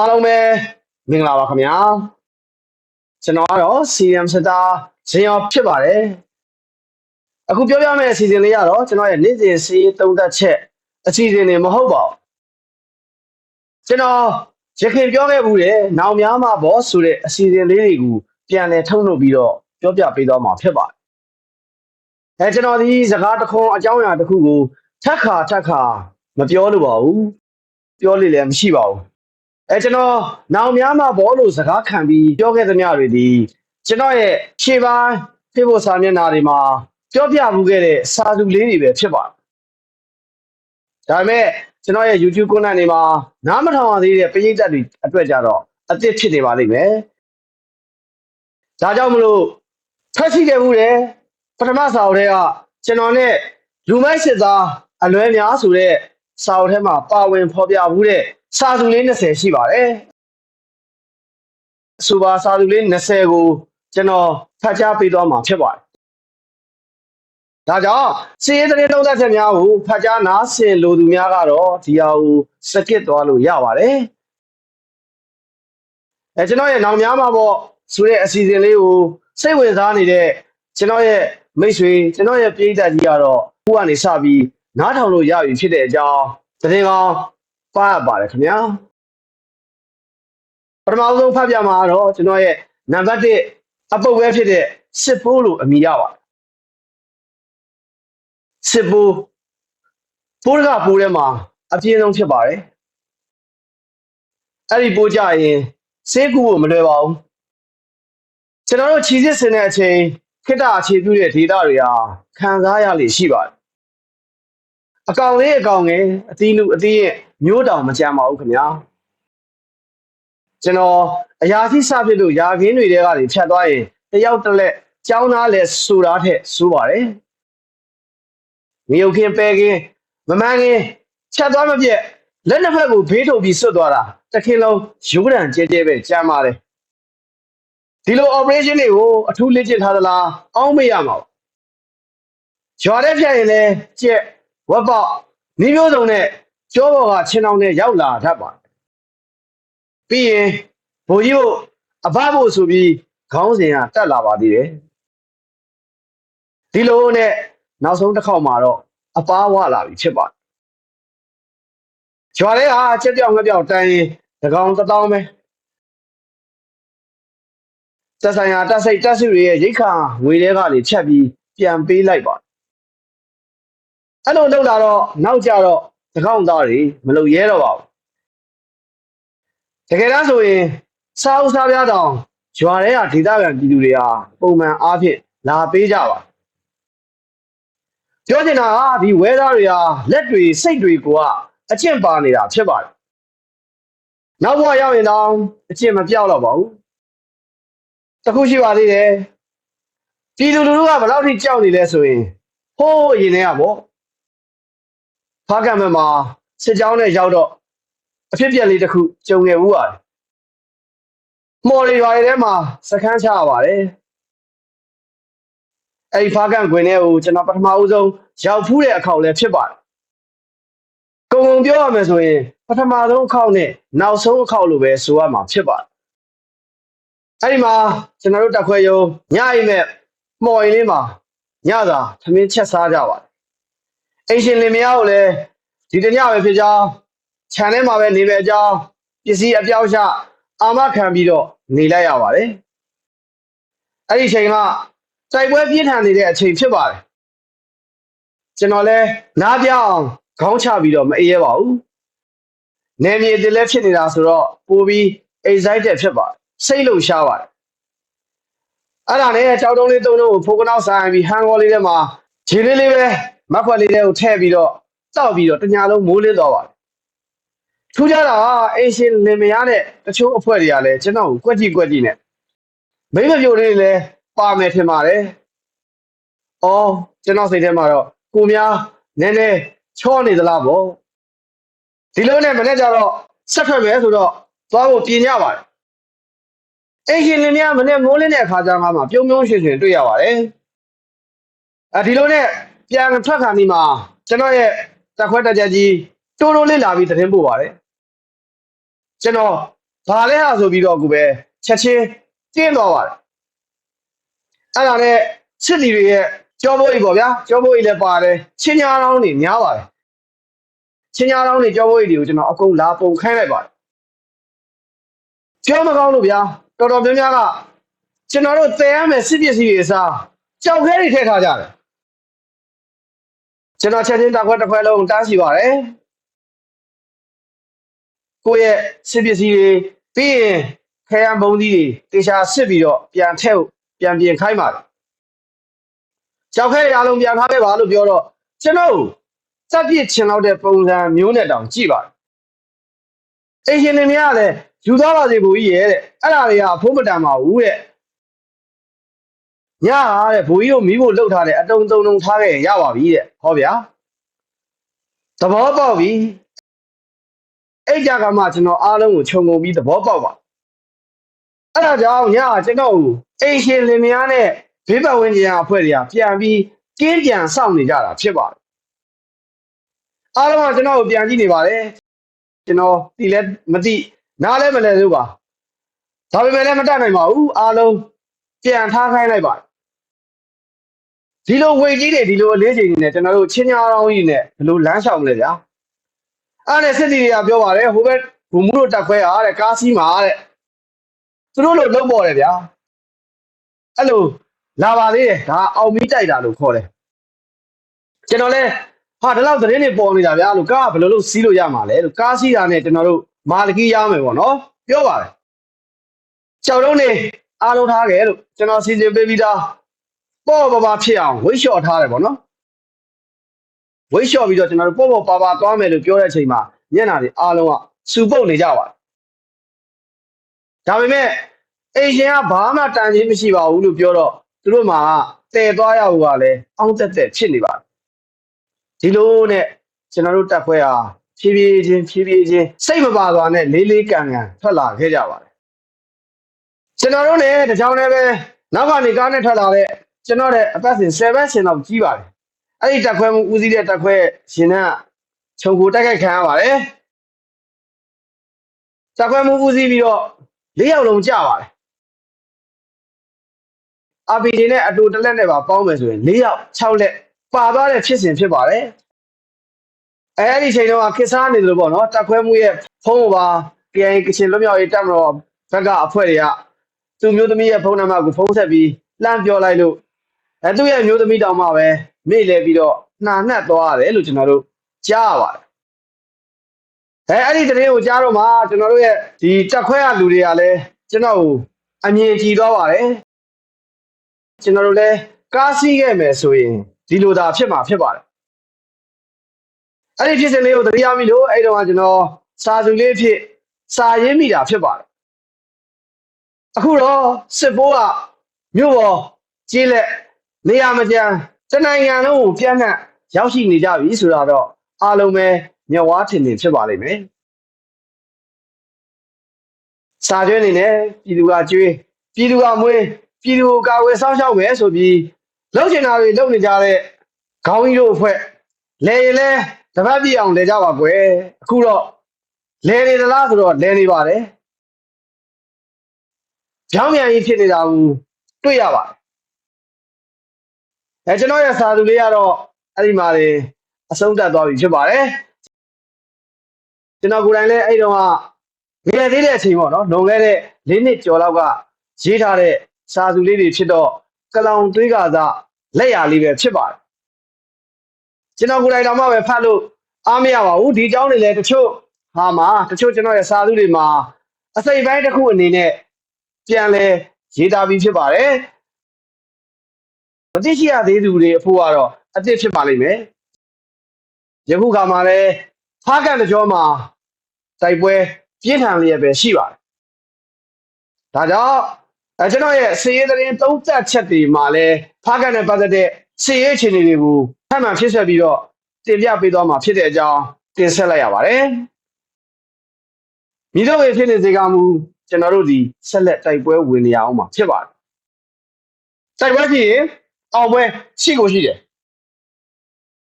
အားလုံးပဲမင်္ဂလာပါခင်ဗျာကျွန်တော်ကတော့ CM စတာဇင်ရောဖြစ်ပါတယ်အခုပြောပြမယ့်အစီအစဉ်လေးကတော့ကျွန်တော်ရဲ့နေ့စဉ်စီးရေးသုံးသက်ချက်အစီအစဉ်တွေမဟုတ်ပါဘူးကျွန်တော်ရခင်ပြောခဲ့ဘူးတဲ့နောင်များမှာဘောဆိုတဲ့အစီအစဉ်လေးတွေကိုပြန်လည်ထုတ်လုပ်ပြီးတော့ပြောပြပေးသွားမှာဖြစ်ပါတယ်အဲကျွန်တော်ဒီစကားတစ်ခွန်းအကြောင်းအရာတစ်ခုကိုထက်ခါထက်ခါမပြောလို့ပါဘူးပြောလို့လည်းမရှိပါဘူး အဲကျွန်တော်နောင်များမှာဘောလို့စကားခံပြီးပြောခဲ့သမျှတွေဒီကျွန်တော်ရဲ့ရှေ့ပိုင်း Facebook စာမျက်နှာတွေမှာပြောပြမှုခဲ့တဲ့စာစုလေးတွေပဲဖြစ်ပါတယ်ဒါပေမဲ့ကျွန်တော်ရဲ့ YouTube content တွေမှာနားမထောင်ရသေးတဲ့ပရိသတ်တွေအတွက်ကြတော့အသစ်ဖြစ်နေပါလိမ့်မယ်ဒါကြောင့်မလို့ဖတ်ရှိခဲ့မှုတယ်ပထမစာအုပ်ထဲကကျွန်တော်နဲ့လူမိုက်စစ်သားအလွဲများဆိုတဲ့စာအုပ်ထဲမှာပါဝင်ဖော်ပြမှုတဲ့ စာစုလေး20ရှိပါတယ်အဆိုပါစာစုလေး20ကိုကျွန်တော်ဖတ်ကြားပေးသွားမှာဖြစ်ပါတယ်ဒါကြောင့်စီးရေးသတင်းသုံးသပ်ချက်များကိုဖတ်ကြားနားဆင်လိုသူများကတော့ဒီဟာကိုစကစ်သွားလို့ရပါတယ်အဲကျွန်တော်ရဲ့နောင်များမှာပေါ့ဆိုတဲ့အစီအစဉ်လေးကိုစိတ်ဝင်စားနေတဲ့ကျွန်တော်ရဲ့မိတ်ဆွေကျွန်တော်ရဲ့ပြည်သက်ကြီးကတော့ခုကနေစပြီးနားထောင်လို့ရပြီဖြစ်တဲ့အကြောင်းသတင်းကောင်း ဖတ်ရပါတယ်ခင်ဗျာပထမဆုံးဖတ်ပြမှာကတော့ကျွန်တော်ရဲ့နံပါတ်1အပုတ်ပဲဖြစ်တဲ့စစ်ပိုးလို့အမည်ရပါတယ်စစ်ပိုးပိုးကပိုးထဲမှာအပြင်းဆုံးဖြစ်ပါတယ်အဲ့ဒီပိုးကြရင်ဆေးကူဖို့မလွယ်ပါဘူးကျွန်တော်တို့ခြေစစ်စင်တဲ့အချိန်ခိတ္တအခြေပြုတဲ့ဒေတာတွေဟာခံစားရလေရှိပါတယ် အကောင်လေးအကောင်ငယ်အသီးလူအသီးရဲ့မျိုးတောင်မကြမ်းပါဘူးခင်ဗျာကျွန်တော်အရာရှိစဖြစ်လို့ယာခင်းတွေတဲကနေဖြတ်သွားရင်တယောက်တစ်လက်ကြောင်းသားလဲဆိုတာထက်ဆိုးပါတယ်မြေုပ်ခင်းပဲခင်းမမှန်ခင်းဖြတ်သွားမပြက်လက်နှစ်ဖက်ကိုဘေးထုတ်ပြီးဆွတ်သွားတာတစ်ခင်းလုံးရိုးတံကျဲကျဲပဲကြမ်းပါတယ်ဒီလို operation တွေကိုအထူးလေ့ကျင့်ထားသလားအောင်းမေ့ရမှာပါရွာတဲ့ဖြတ်ရင်လဲကြက် ဝက်ပေါက်နီးမျိုးစုံနဲ့ကျောဘော်ကချင်းအောင်နဲ့ရောက်လာတတ်ပါတယ်ပြီးရင်ဘိုလ်ကြီးတို့အဘဖို့ဆိုပြီးခေါင်းစဉ်ကတက်လာပါသေးတယ်ဒီလိုနဲ့နောက်ဆုံးတစ်ခေါက်မှာတော့အပားဝလာပြီဖြစ်ပါတယ်ရွာထဲကချက်ပြောင်ငှက်ပြောင်တန်းရင်တကောင်တစ်တောင်းပဲသက်ဆိုင်ရာတက်စိတ်တက်စုတွေရဲ့ရိတ်ခါငွေတွေကနေဖြတ်ပြီးပြန်ပေးလိုက်ပါ အဲ့လိုလုပ်လာတော့နောက်ကြတော့တကောင်သားတွေမလုပ်ရဲတော့ပါဘူးတကယ်တမ်းဆိုရင်စားဥစားပြားတောင်ရွာထဲကဒေသခံပြည်သူတွေဟာပုံမှန်အားဖြင့်လာပေးကြပါပြောချင်တာကဒီဝဲသားတွေဟာလက်တွေစိတ်တွေကိုကအကျင့်ပါနေတာဖြစ်ပါတယ်နောက်ဘဝရောက်ရင်တော့အကျင့်မပြောက်တော့ပါဘူးတခုရှိပါသေးတယ်ပြည်သူလူထုကဘယ်လောက်ထိကြောက်နေလဲဆိုရင်ဟိုးအရင်တည်းကပေါ့ ဖားကံဘက်မှာစစ်ကြောင်းနဲ့ရောက်တော့အဖြစ်ပြက်လေးတစ်ခုကြုံခဲ့ဘူးပါတယ်မော်ရီရွာတွေထဲမှာစခန်းချရပါတယ်အဲ့ဒီဖားကံခွင်ထဲကိုကျွန်တော်ပထမဦးဆုံးရောက်ဖူးတဲ့အခါလည်းဖြစ်ပါတယ်ကုံကုံပြောရမယ်ဆိုရင်ပထမဆုံးအခေါက်နဲ့နောက်ဆုံးအခေါက်လိုပဲဆိုရမှာဖြစ်ပါတယ်အဲ့ဒီမှာကျွန်တော်တို့တက်ခွဲရုံညအိမ်မဲ့မော်ရင်လေးမှာညသာသမင်းချက်စားကြပါတယ် အိမ်ရှင်လင်မယားကိုလည်းဒီတညပဲဖြစ်ကြောင်းခြံထဲမှာပဲနေပဲအကြောင်းပစ္စည်းအပြောင်းချအာမခံပြီးတော့နေလိုက်ရပါတယ်အဲ့ဒီအချိန်ကစိုက်ပွဲပြင်းထန်နေတဲ့အချိန်ဖြစ်ပါတယ်ကျွန်တော်လည်းနားပြောင်းခေါင်းချပြီးတော့မအေးရပါဘူးနေမြေတည်းလည်းဖြစ်နေတာဆိုတော့ပိုပြီး excited ဖြစ်ပါတယ်စိတ်လှုပ်ရှားပါတယ်အဲ့ဒါနဲ့ကြောက်တုံးလေးသုံးလုံးကိုဖိုးကနောက်ဆိုင်ပြီးဟန်ကောလေးထဲမှာခြေလေးလေးပဲ မက်ခွက်လေးတွေကိုထည့်ပြီးတော့တောက်ပြီးတော့တညာလုံးမိုးလင်းသွားပါတယ်ထူးခြားတာကအင်ရှင်လင်မယားနဲ့တချို့အဖွဲ့တွေကလည်းကျွန်တော်ကိုကွက်ကြည့်ကွက်ကြည့်နဲ့မိမပြိုလေးတွေလည်းပါမယ်ထင်ပါတယ်။အော်ကျွန်တော်စိတ်ထဲမှာတော့ကိုများနည်းနည်းချောနေသလားပေါ့။ဒီလိုနဲ့မနေ့ကျတော့ဆက်ထွက်မယ်ဆိုတော့သွားဖို့ပြင်ကြပါတယ်။အင်ရှင်လင်မယားမနေ့မိုးလင်းတဲ့အခါကျမှမှပြုံးပြုံးရွှင်ရွှင်တွေ့ရပါတယ်။အဲဒီလိုနဲ့ ပြန်ထွက်ခါနီမှာကျွန်တော်ရဲ့တက်ခွက်တက်ချက်ကြီးတိုးတိုးလေးလာပြီးသတင်းပို့ပါတယ်။ကျွန်တော်ဘာလဲဟာဆိုပြီးတော့ကိုပဲချက်ချင်းတင်းသွားပါတယ်အဲ့ဒါနဲ့စစ်တီတွေရဲ့ကြောဘိုးကြီးပေါ့ဗျာကြောဘိုးကြီးလည်းပါတယ်ချင်းညာတောင်းနေများပါတယ်ချင်းညာတောင်းနေကြောဘိုးကြီးတွေကိုကျွန်တော်အကုန်လာပုံခိုင်းလိုက်ပါတယ်ပြောမကောင်းလို့ဗျာတော်တော်များများကကျွန်တော်တို့တည်ရမယ်စစ်ပစ္စည်းတွေအစားကြောက်ခဲတွေထည့်ထားကြတယ် ကျွန်တော်ချက်ချင်းတစ်ခွက်တစ်ခွက်လုံးတန်းစီပါတယ်ကိုယ့်ရဲ့စစ်ပစ္စည်းတွေပြီးရင်ခဲရန်ဘုံကြီးတွေတေချာစစ်ပြီးတော့ပြန်ထည့်ပြန်ပြင်ခိုင်းပါတယ်ကြောက်ခဲတွေအားလုံးပြန်ထားခဲ့ပါလို့ပြောတော့ကျွန်တော်စက်ပြစ်ချင်လောက်တဲ့ပုံစံမျိုးနဲ့တောင်ကြည့်ပါတယ်အရှင်နေများလည်းယူသွားပါစေဘူကြီးရဲ့တဲ့အဲ့ဒါတွေကအဖို့မတန်ပါဘူးတဲ့ ညဟာတဲ့ဘူကြီးကိုမိဖို့လှုပ်ထားတဲ့အတုံတုံတုံထားခဲ့ရင်ရပါပြီတဲ့ဟောဗျာသဘောပေါက်ပြီအဲ့ကြကမှကျွန်တော်အားလုံးကိုခြုံငုံပြီးသဘောပေါက်ပါအဲ့ဒါကြောင့်ညကကျွန်တော်ကိုအိမ်ရှင်လင်မယားနဲ့ဘေးပတ်ဝန်းကျင်အဖွဲ့တွေကပြန်ပြီးကင်းပြန်စောင့်နေကြတာဖြစ်ပါတယ်အားလုံးကကျွန်တော်ကိုပြန်ကြည့်နေပါတယ်ကျွန်တော်ဒီလဲမသိနားလဲမလဲလို့ပါဒါပေမဲ့လည်းမတတ်နိုင်ပါဘူးအားလုံးပြန်ထားခိုင်းလိုက်ပါတယ် ဒီလိုဝေကြီးတွေဒီလိုအလေးချိန်တွေနဲ့ကျွန်တော်တို့ချင်းညာအောင်ကြီးနဲ့ဘယ်လိုလမ်းလျှောက်မလဲဗျာအဲ့ဒါစစ်တီတွေကပြောပါတယ်ဟိုဘက်ဘူမှုတို့တက်ခွဲအားတဲ့ကားစီးမှာတဲ့သူတို့လိုလုံးပေါ်တယ်ဗျာအဲ့လိုလာပါသေးတယ်ဒါအောင်မီတိုက်တာလို့ခေါ်တယ်ကျွန်တော်လဲဟာဒီလောက်သတင်းတွေပေါ်နေတာဗျာလို့ကားကဘယ်လိုလုပ်စီးလို့ရမှာလဲလို့ကားစီးတာနဲ့ကျွန်တော်တို့မာလကီရမယ်ပေါ့နော်ပြောပါတယ်ကြောက်လုံးနေအားလုံးထားခဲ့လို့ကျွန်တော်စီစဉ်ပေးပြီးသား ပေါ့ပါပါဖြစ်အောင်ဝိတ်လျှော့ထားတယ်ပေါ့နော်ဝိတ်လျှော့ပြီးတော့ကျွန်တော်တို့ပေါ့ပေါ့ပါပါသွားမယ်လို့ပြောတဲ့အချိန်မှာညနာတွေအားလုံးကစူပုတ်နေကြပါတယ်ဒါပေမဲ့အေရှင်ကဘာမှတန်ချင်းမရှိပါဘူးလို့ပြောတော့သူတို့မှာတည်သွားရဖို့ကလည်းအောင်းတက်တက်ဖြစ်နေပါတယ်ဒီလိုနဲ့ကျွန်တော်တို့တက်ခွဲဟာဖြည်းဖြည်းချင်းဖြည်းဖြည်းချင်းစိတ်မပါသွားနဲ့လေးလေးကန်ကန်ထွက်လာခဲ့ကြပါတယ်ကျွန်တော်တို့လည်းတကြောင်လည်းပဲနောက်ကနေကားနဲ့ထွက်လာတဲ့ ကျွန်တော်တဲ့အသက်စဉ်7ရှင်တော့ကြီးပါတယ်အဲ့ဒီတက်ခွဲမှုဦးစီးတဲ့တက်ခွဲရှင်ကခြုံကိုတက်ခိုက်ခံရပါတယ်တက်ခွဲမှုဦးစီးပြီးတော့၄ယောက်လုံးကြပါတယ်အာပီဒီနဲ့အတူတစ်လက်နဲ့ပါပေါင်းမယ်ဆိုရင်၄ယောက်6လက်ပါသွားတဲ့ဖြစ်စဉ်ဖြစ်ပါတယ်အဲ့ဒီချိန်တော့ခစ်စားနေတယ်လို့ပေါ့နော်တက်ခွဲမှုရဲ့ဖုန်းကိုပါ KI ကချင်လွတ်မြောက်ရေးတပ်မတော်ဘက်ကအဖွဲ့တွေကသူမျိုးသမီးရဲ့ဖုန်းနံပါတ်ကိုဖုန်းဆက်ပြီးလှမ်းပြောလိုက်လို့ အဲသူ့ရဲ့မျိုးသမီးတောင်မှပဲမေ့လဲပြီးတော့နှာနှက်သွားရတယ်လို့ကျွန်တော်တို့ကြားရပါတယ်အဲအဲ့ဒီတရင်ကိုကြားတော့မှကျွန်တော်တို့ရဲ့ဒီတက်ခွဲရလူတွေကလည်းကျွန်တော်ကိုအမြင်ကြည့်သွားပါတယ်ကျွန်တော်တို့လည်းကားစီးခဲ့မယ်ဆိုရင်ဒီလိုသာဖြစ်မှာဖြစ်ပါတယ်အဲ့ဒီဖြစ်စဉ်လေးကိုသတိရပြီလို့အဲ့တော့ကကျွန်တော်စာစုလေးဖြစ်စာရင်းမိတာဖြစ်ပါတယ်အခုတော့စစ်ဘိုးကမြို့ပေါ်ကြီးလက် နေရာမကျန်တနိုင်ငံလုံးကိုပြန့်နှံ့ရောက်ရှိနေကြပြီဆိုတော့အားလုံးပဲမျက်ဝါးထင်ထင်ဖြစ်ပါလိမ့်မယ်စာကျွေးအနေနဲ့ပြည်သူကကျွေးပြည်သူကမွေးပြည်သူကိုကာဝယ်စောင့်ရှောက်မယ်ဆိုပြီးလှုပ်ချင်တာတွေလုပ်နေကြတဲ့ခေါင်းကြီးတို့အဖွဲ့လဲရင်လဲတပတ်ပြည့်အောင်လဲကြပါကွယ်အခုတော့လဲနေသလားဆိုတော့လဲနေပါတယ်ကြောင်းမြန်ကြီးဖြစ်နေတာကိုတွေ့ရပါတယ် အဲကျွန်တော်ရဲ့စာသူလေးကတော့အဲ့ဒီမှာနေအဆုံးသတ်သွားပြီဖြစ်ပါတယ်ကျွန်တော်ကိုယ်တိုင်လည်းအဲ့တုန်းကငယ်သေးတဲ့အချိန်ပေါ့နော်လွန်ခဲ့တဲ့၄နှစ်ကျော်လောက်ကရေးထားတဲ့စာသူလေးတွေဖြစ်တော့ကလောင်သွေးကသာလက်ရလေးပဲဖြစ်ပါတယ်ကျွန်တော်ကိုယ်တိုင်တော့မှပဲဖတ်လို့အားမရပါဘူးဒီအကြောင်းတွေလည်းတချို့ဟာမှာတချို့ကျွန်တော်ရဲ့စာသူတွေမှာအစိပ်ပိုင်းတစ်ခုအနေနဲ့ပြန်လဲရေးသားပြီးဖြစ်ပါတယ် မသိရှိရသေးသူတွေအဖို့ကတော့အစ်စ်ဖြစ်ပါလိမ့်မယ်ယခုခါမှာလည်းဖားကန်တကြောမှာတိုက်ပွဲပြင်းထန်လျက်ပဲရှိပါတယ်ဒါကြောင့်အဲကျွန်တော်ရဲ့စီးရဲသတင်းသုံးသက်ချက်တွေမှာလည်းဖားကန်နဲ့ပတ်သက်တဲ့စီးရဲအခြေအနေတွေကိုထပ်မံဖြစ်ဆက်ပြီးတော့တင်ပြပေးသွားမှာဖြစ်တဲ့အကြောင်းတင်ဆက်လိုက်ရပါတယ်မိတို့ရဲ့ဖြစ်နေစေကမူကျွန်တော်တို့ဒီဆက်လက်တိုက်ပွဲဝင်နေရအောင်မှာဖြစ်ပါတယ်တိုက်ပွဲဖြစ်ရင် အောင်ပွဲရှိကိုရှိတယ်